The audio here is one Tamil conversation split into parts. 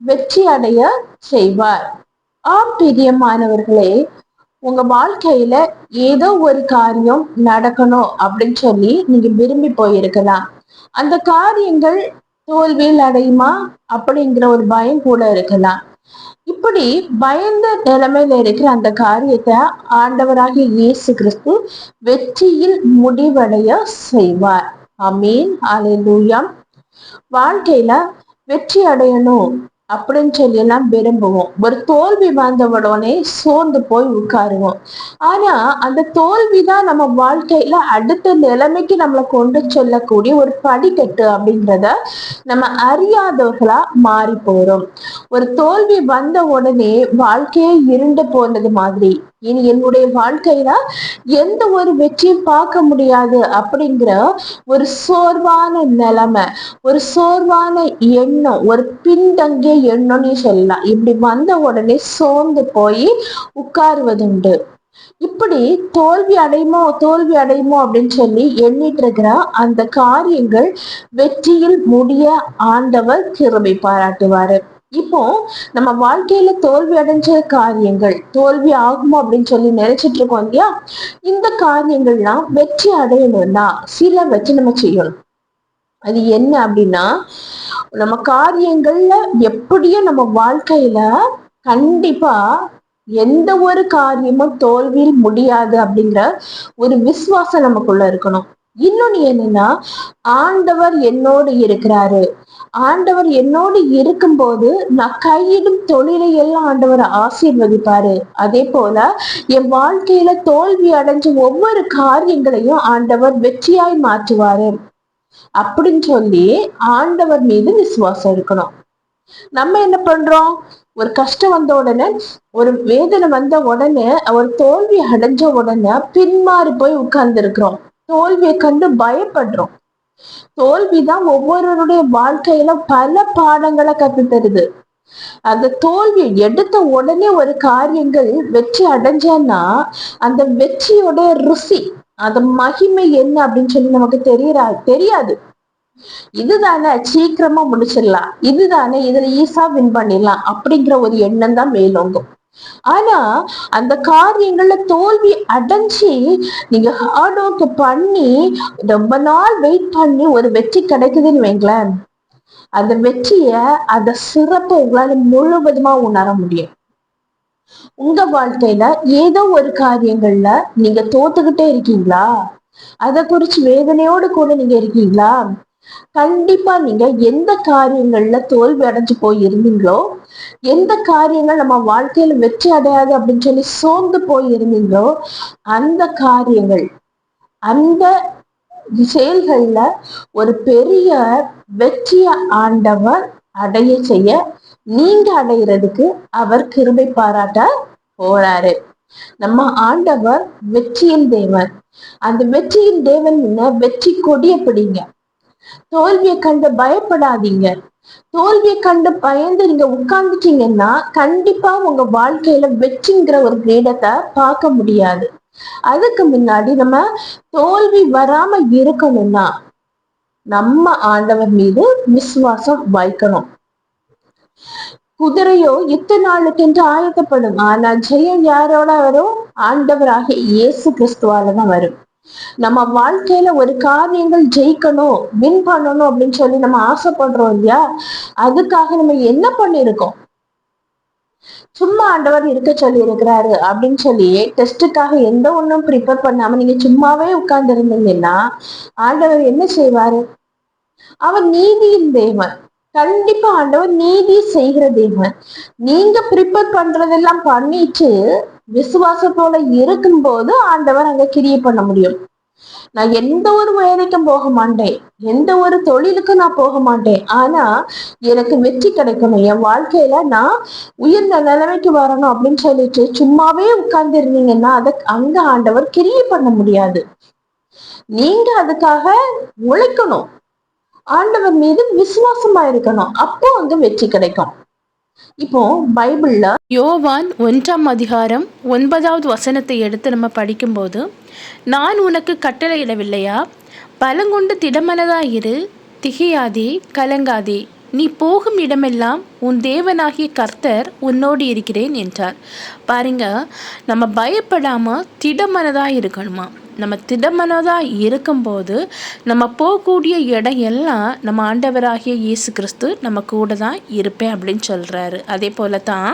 வெற்றி அடைய செய்வார். ஆம் பிரியமானவர்களே உங்க வாழ்க்கையில ஏதோ ஒரு காரியம் நடக்கணும் அப்படின்னு சொல்லி நீங்க விரும்பி போயிருக்கலாம். அந்த காரியங்கள் தோல்வியில் அடையுமா அப்படிங்கிற ஒரு பயம் கூட இருக்கலாம். இப்படி பயந்த நிலைமையில இருக்கிற அந்த காரியத்தை ஆண்டவராகிய இயேசு கிறிஸ்து வெற்றியில் முடிவடைய செய்வார். அமீன் அலை வாழ்க்கையில வெற்றி அடையணும் அப்படின்னு சொல்லி எல்லாம் விரும்புவோம். ஒரு தோல்வி வந்த உடனே சோர்ந்து போய் உட்காருவோம். ஆனா அந்த தோல்விதான் நம்ம வாழ்க்கையில அடுத்த நிலைமைக்கு நம்மளை கொண்டு சொல்லக்கூடிய ஒரு படிக்கட்டு அப்படின்றத நம்ம அறியாதவர்களா மாறி போறோம் ஒரு தோல்வி வந்த உடனே வாழ்க்கையே இருண்டு போனது மாதிரி. இனி என்னுடைய வாழ்க்கையில எந்த ஒரு வெற்றியும் பார்க்க முடியாது அப்படிங்கிற ஒரு சோர்வான நிலைமை ஒரு சோர்வான எண்ணம் ஒரு பின்தங்கிய எண்ணம்னு சொல்லலாம். இப்படி வந்த உடனே சோர்ந்து போய் உட்காருவதுண்டு. இப்படி தோல்வி அடையுமோ தோல்வி அடையுமோ அப்படின்னு சொல்லி எண்ணிட்டு இருக்கிற அந்த காரியங்கள் வெற்றியில் முடிய ஆண்டவர் கிருமை பாராட்டுவாரு. இப்போ நம்ம வாழ்க்கையில தோல்வி அடைஞ்ச காரியங்கள் தோல்வி ஆகுமோ அப்படின்னு சொல்லி நினைச்சிட்டு இருக்கோம் இல்லையா? இந்த காரியங்கள்லாம் வெற்றி அடையணும்னா சில வச்சு நம்ம செய்யணும். அது என்ன அப்படின்னா நம்ம காரியங்கள்ல எப்படியும் நம்ம வாழ்க்கையில கண்டிப்பா எந்த ஒரு காரியமும் தோல்வியில் முடியாது அப்படிங்கிற ஒரு விசுவாசம் நமக்குள்ள இருக்கணும். இன்னொன்னு என்னன்னா ஆண்டவர் என்னோடு இருக்கிறாரு. ஆண்டவர் என்னோடு இருக்கும்போது நான் கையிடும் தொழிலை எல்லாம் ஆண்டவர் ஆசீர்வதிப்பாரு. அதே போல என் வாழ்க்கையில தோல்வி அடைஞ்ச ஒவ்வொரு காரியங்களையும் ஆண்டவர் வெற்றியாய் மாற்றுவாரு. அப்படின்னு சொல்லி ஆண்டவர் மீது விசுவாசம் இருக்கணும். நம்ம என்ன பண்றோம்? ஒரு கஷ்டம் வந்த உடனே ஒரு வேதனை வந்த உடனே ஒரு தோல்வி அடைஞ்ச உடனே பின்மாறி போய் உட்கார்ந்து இருக்கிறோம் தோல்வியை கண்டு பயப்படுறோம். தோல்விதான் ஒவ்வொருவருடைய வாழ்க்கையில பல பாடங்களை கத்து தருது அந்த தோல்வி எடுத்த உடனே ஒரு காரியங்கள் வெற்றி அடைஞ்சேன்னா அந்த வெற்றியோட ருசி அந்த மகிமை என்ன அப்படின்னு சொல்லி நமக்கு தெரியறா தெரியாது. இதுதானே சீக்கிரமா முடிச்சிடலாம். இதுதானே இதுல ஈஸா வின் பண்ணிடலாம் அப்படிங்கிற ஒரு எண்ணம் தான் மேலோங்கும். ஆனா அந்த காரியங்கள்ல தோல்வி அடைஞ்சு நீங்க ஹார்ட் ஒர்க் பண்ணி ரொம்ப நாள் வெயிட் பண்ணி ஒரு வெற்றி கிடைக்குதுன்னு வைங்களேன். அந்த வெற்றிய அந்த சிறப்ப உங்களால முழுவதுமா உணர முடியும். உங்க வாழ்க்கையில ஏதோ ஒரு காரியங்கள்ல நீங்க தோத்துக்கிட்டே இருக்கீங்களா? அதை குறிச்சு வேதனையோடு கூட நீங்க இருக்கீங்களா? கண்டிப்பா நீங்க எந்த காரியங்கள்ல தோல்வி அடைஞ்சு போய் இருந்தீங்களோ எந்த காரியங்கள் நம்ம வாழ்க்கையில வெற்றி அடையாது அப்படின்னு சொல்லி சோர்ந்து போய் இருந்தீங்களோ அந்த காரியங்கள் அந்த செயல்கள்ல ஒரு பெரிய வெற்றிய ஆண்டவர் அடைய செய்ய நீங்க அடைகிறதுக்கு அவர் கிருபை பாராட்ட போறாரு. நம்ம ஆண்டவர் வெற்றியின் தேவன். அந்த வெற்றியின் தேவன் வெற்றி கொடிய பிடிங்க தோல்வியை கண்டு பயப்படாதீங்க. தோல்வியை கண்டு பயந்து நீங்க உட்கார்ந்துட்டீங்கன்னா கண்டிப்பா உங்க வாழ்க்கையில வெற்றிங்கிற ஒரு கிரீடத்தை பார்க்க முடியாது. அதுக்கு முன்னாடி நம்ம தோல்வி வராம இருக்கணும்னா நம்ம ஆண்டவர் மீது விசுவாசம் வைக்கணும். குதிரையோ யுத்த நாளுக்கு என்று ஆயத்தப்படும். ஆனா ஜெயம் யாரோட வரும்? ஆண்டவராக இயேசு கிறிஸ்துவால வரும். நம்ம வாழ்க்கையில ஒரு காரியங்கள் ஜெயிக்கணும் வின் பண்ணணும் அப்படின்னு சொல்லி நம்ம ஆசைப்படுறோம் இல்லையா? அதுக்காக நம்ம என்ன பண்ணிருக்கோம் சும்மா ஆண்டவர் இருக்க சொல்லி இருக்கிறாரு அப்படின்னு சொல்லி டெஸ்ட்டுக்காக எந்த ஒன்றும் ப்ரிப்பேர் பண்ணாம நீங்க சும்மாவே உட்கார்ந்து இருந்தீங்கன்னா ஆண்டவர் என்ன செய்வாரு? அவர் நீதியின் தேவன். கண்டிப்பா ஆண்டவர் நீதி செய்கிற தேவன். நீங்க ப்ரிப்பேர் பண்றதெல்லாம் பண்ணிட்டு விசுவாசத்தோட இருக்கும் போது ஆண்டவர் அங்க கிரியை பண்ண முடியும். நான் எந்த ஒரு வேலைக்கும் போக மாட்டேன். எந்த ஒரு தொழிலுக்கும் நான் போக மாட்டேன். ஆனா எனக்கு வெற்றி கிடைக்கணும். என் வாழ்க்கையில நான் உயர்ந்த நிலைமைக்கு வரணும் அப்படின்னு சொல்லிட்டு சும்மாவே உட்கார்ந்து இருந்தீங்கன்னா அதை அங்க ஆண்டவர் கிரிய பண்ண முடியாது. நீங்க அதுக்காக உழைக்கணும். ஆண்டவர் மீது விசுவாசமா இருக்கணும். அப்போ அங்க வெற்றி கிடைக்கும். இப்போ பைபிள்ல யோவான் ஒன்றாம் அதிகாரம் ஒன்பதாவது வசனத்தை எடுத்து நம்ம படிக்கும்போது நான் உனக்கு கட்டளையிடவில்லையா? பலங்கொண்டு திடமனதாயிரு திகையாதே கலங்காதே. நீ போகும் இடமெல்லாம் உன் தேவனாகிய கர்த்தர் உன்னோடு இருக்கிறேன் என்றார். பாருங்க நம்ம பயப்படாம திடமனதா இருக்கணுமா? நம்ம திடமனதாக இருக்கும்போது நம்ம போகக்கூடிய இடம் எல்லாம் நம்ம ஆண்டவராகிய இயேசு கிறிஸ்து நம்ம கூட தான் இருப்பேன் அப்படின்னு சொல்கிறாரு அதே போல தான்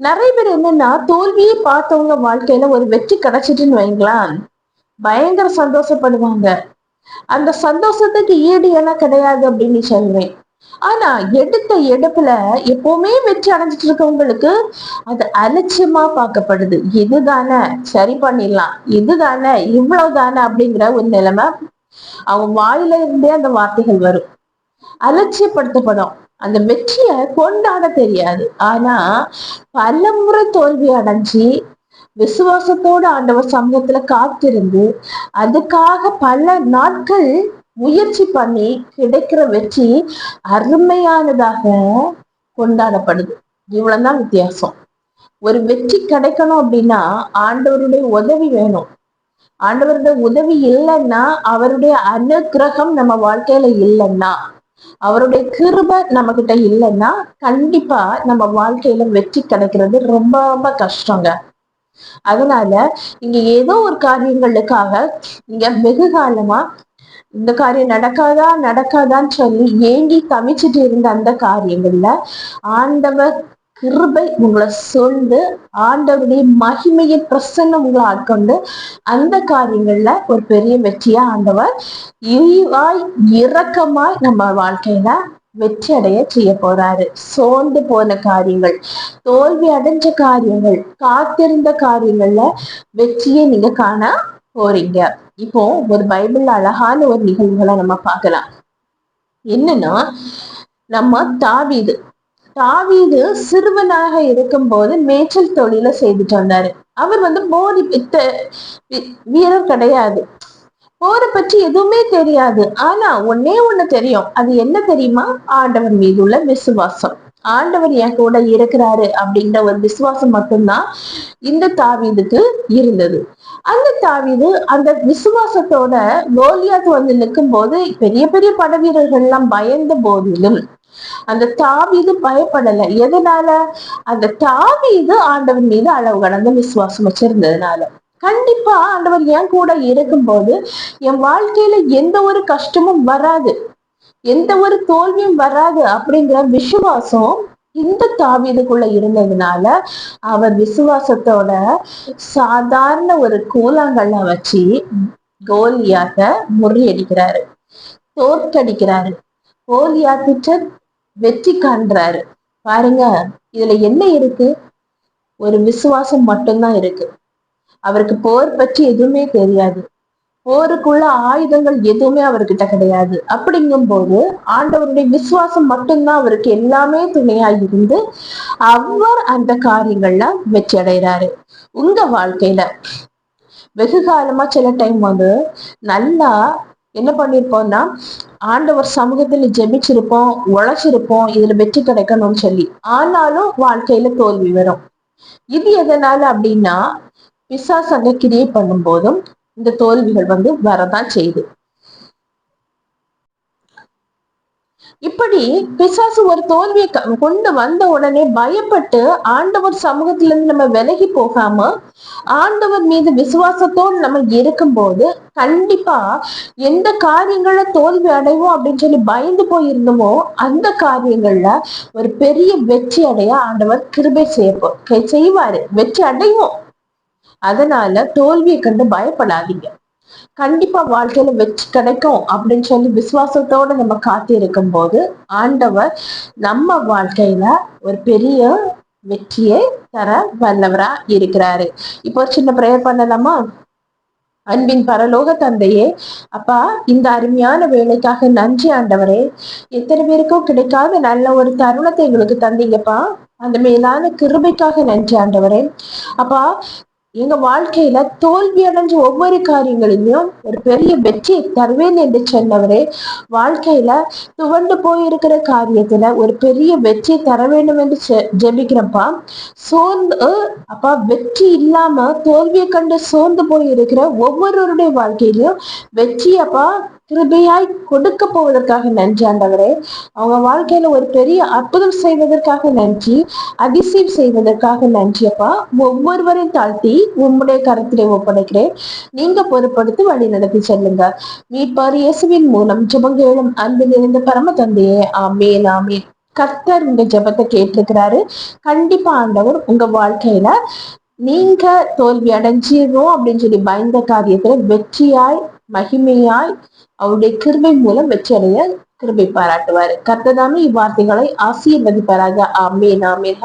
நிறைய பேர் என்னன்னா தோல்வியை பார்த்தவங்க வாழ்க்கையில ஒரு வெற்றி கிடைச்சிட்டுன்னு வைங்களேன். பயங்கர சந்தோஷப்படுவாங்க. அந்த சந்தோஷத்துக்கு ஈடு எல்லாம் கிடையாது அப்படின்னு சொல்லுவேன் ஆனா எடுத்த எடுப்புல எப்பவுமே வெற்றி அடைஞ்சிட்டு இருக்கவங்களுக்கு அது அலட்சியமா பார்க்கப்படுது. இதுதானே? சரி பண்ணிடலாம். இதுதானே? இவ்வளவுதானே? அப்படிங்கிற ஒரு நிலைமை அவங்க வாயில இருந்தே அந்த வார்த்தைகள் வரும். அலட்சியப்படுத்தப்படும். அந்த வெற்றியை கொண்டாட தெரியாது. ஆனா பல முறை தோல்வி அடைஞ்சி விசுவாசத்தோடு ஆண்டவர் சமூகத்துல காத்திருந்து அதுக்காக பல நாட்கள் முயற்சி பண்ணி கிடைக்கிற வெற்றி அருமையானதாக கொண்டாடப்படுது. இவ்வளவுதான் வித்தியாசம். ஒரு வெற்றி கிடைக்கணும் அப்படின்னா ஆண்டவருடைய உதவி வேணும். ஆண்டவருடைய உதவி இல்லைன்னா அவருடைய அனுகிரகம் நம்ம வாழ்க்கையில இல்லைன்னா அவருடைய கிருப நம்ம கிட்ட இல்லைன்னா கண்டிப்பா நம்ம வாழ்க்கையில வெற்றி கிடைக்கிறது ரொம்ப ரொம்ப கஷ்டங்க. அதனால இங்க ஏதோ ஒரு காரியங்களுக்காக இங்க வெகு காலமா இந்த காரியம் நடக்காதா? நடக்காதான்னு சொல்லி ஏங்கி தவிச்சிட்டு இருந்த அந்த காரியங்கள்ல ஆண்டவர் கிருபை உங்களை சொல்ந்து ஆண்டவருடைய மகிமையின் பிரசன்னம் உங்களை ஆட்கொண்டு அந்த காரியங்கள்ல ஒரு பெரிய வெற்றியா ஆண்டவர் இழிவாய் இரக்கமாய் நம்ம வாழ்க்கையில வெற்றி அடைய செய்ய போறாரு. சோர்ந்து போன காரியங்கள் தோல்வி அடைஞ்ச காரியங்கள் காத்திருந்த காரியங்கள்ல வெற்றியை நீங்க காண போறீங்க. இப்போ ஒரு பைபிள் அழகான ஒரு நிகழ்வுகளை நம்ம பார்க்கலாம். என்னன்னா நம்ம தாவீது. தாவீது சிறுவனாக இருக்கும் போது மேய்ச்சல் தொழில செய்துட்டு வந்தாரு. அவர் வந்து போதி பித்த வீரர் கிடையாது. போரை பற்றி எதுவுமே தெரியாது. ஆனா ஒன்னே ஒண்ணு தெரியும். அது என்ன தெரியுமா? ஆண்டவர் மீது உள்ள விசுவாசம். ஆண்டவர் என் கூட இருக்கிறாரு அப்படின்ற ஒரு விசுவாசம் மட்டும்தான் இந்த தாவீதுக்கு இருந்தது. அந்த தாவீது அந்த விசுவாசத்தோட கோலியாத் வந்து நிற்கும் போது பெரிய பெரிய படவீரர்கள் எல்லாம் பயந்த போதிலும் அந்த தாவீது பயப்படல. எதனால? அந்த தாவீது ஆண்டவர் மீது அளவு கடந்த விசுவாசம் வச்சிருந்ததுனால. கண்டிப்பா ஆண்டவர் என் கூட இருக்கும்போது என் வாழ்க்கையில எந்த ஒரு கஷ்டமும் வராது. எந்த ஒரு தோல்வியும் வராது அப்படிங்கிற விசுவாசம் இந்த தாவீதுக்குள்ள இருந்ததுனால அவர் விசுவாசத்தோட சாதாரண ஒரு கூலாங்கல்ல வச்சு கோலியாத்த முறியடிக்கிறாரு. தோற்கடிக்கிறாரு. கோலியாத்திட்ட வெற்றி காண்றாரு. பாருங்க இதுல என்ன இருக்கு? ஒரு விசுவாசம் மட்டும்தான் இருக்கு. அவருக்கு போர் பற்றி எதுவுமே தெரியாது. போருக்குள்ள ஆயுதங்கள் எதுவுமே அவர்கிட்ட கிடையாது. அப்படிங்கும் போது ஆண்டவருடைய விசுவாசம் மட்டும்தான் அவருக்கு எல்லாமே துணையா இருந்து அவர் அந்த காரியங்கள்ல வெற்றி அடைகிறாரு. உங்க வாழ்க்கையில வெகு காலமா சில டைம் வந்து நல்லா என்ன பண்ணிருப்போம்னா ஆண்டவர் சமூகத்துல ஜெபிச்சிருப்போம் உழைச்சிருப்போம் இதுல வெற்றி கிடைக்கணும்னு சொல்லி. ஆனாலும் வாழ்க்கையில தோல்வி வரும். இது எதனால அப்படின்னா பிசாசங்க கிரியேட் பண்ணும் போதும் இந்த தோல்விகள் வந்து வரதான் செய்யுது. இப்படி பிசாசு ஒரு தோல்வியை கொண்டு வந்த உடனே பயப்பட்டு ஆண்டவர் சமூகத்துல இருந்து நம்ம விலகி போகாம ஆண்டவர் மீது விசுவாசத்தோடு நம்ம இருக்கும்போது கண்டிப்பா எந்த காரியங்கள்ல தோல்வி அடைவோம் அப்படின்னு சொல்லி பயந்து போயிருந்தோமோ அந்த காரியங்கள்ல ஒரு பெரிய வெற்றி அடைய ஆண்டவர் கிருபை செய்யப்போ செய்வாரு. வெற்றி அடைவோம். அதனால தோல்வியை கண்டு பயப்படாதீங்க. கண்டிப்பா வாழ்க்கையில வெற்றி கிடைக்கும் அப்படின்னு சொல்லி விசுவாசத்தோட நம்ம காத்து இருக்கும் போது ஆண்டவர் நம்ம வாழ்க்கையில ஒரு பெரிய வெற்றியை தர வல்லவரா இருக்கிறாரு. இப்போ ஒரு சின்ன ப்ரேயர் பண்ணலாமா? அன்பின் பரலோக தந்தையே அப்பா இந்த அருமையான வேலைக்காக நன்றி ஆண்டவரே. எத்தனை பேருக்கும் கிடைக்காத நல்ல ஒரு தருணத்தை எங்களுக்கு தந்தீங்கப்பா. அந்த மேலான கிருபைக்காக நன்றி ஆண்டவரே. அப்பா எங்க வாழ்க்கையில தோல்வி அடைஞ்ச ஒவ்வொரு காரியங்களிலும் ஒரு பெரிய வெற்றி தருவேன் என்று சொன்னவரே வாழ்க்கையில துவண்டு போயிருக்கிற காரியத்துல ஒரு பெரிய வெற்றி தர வேண்டும் என்று ஜெபிக்கிறப்பா சோர்ந்து அப்பா வெற்றி இல்லாம தோல்வியை கண்டு சோர்ந்து போயிருக்கிற ஒவ்வொருவருடைய வாழ்க்கையிலும் வெற்றி அப்பா கிருபையாய் கொடுக்க போவதற்காக நன்றி ஆண்டவரே. அவங்க வாழ்க்கையில ஒரு பெரிய அற்புதம் செய்வதற்காக நன்றி அதிசயம் செய்வதற்காக நன்றி அப்பா. ஒவ்வொருவரையும் தாழ்த்தி உம்முடைய கரத்திலே ஒப்படைக்கிறேன். நீங்க பொறுப்படுத்தி வழி நடத்தி செல்லுங்க மீட்பார் இயேசுவின் மூலம் ஜபங்கேளும் அன்பு நிறைந்த பரம தந்தையே. ஆமேன் ஆமேன். கர்த்தர் உங்க ஜபத்தை கேட்டிருக்கிறாரு. கண்டிப்பா ஆண்டவர் உங்க வாழ்க்கையில நீங்க தோல்வி அடைஞ்சிரும் அப்படின்னு சொல்லி பயந்த காரியத்துல வெற்றியாய் மகிமையாய் அவருடைய கிருபை மூலம் வெற்றியடைய கிருமை கிருபை பாராட்டுவாரு. கர்த்ததாமே இவ்வார்த்தைகளை ஆசீர்வதிப்பாராக ஆமேன் ஆமேன்.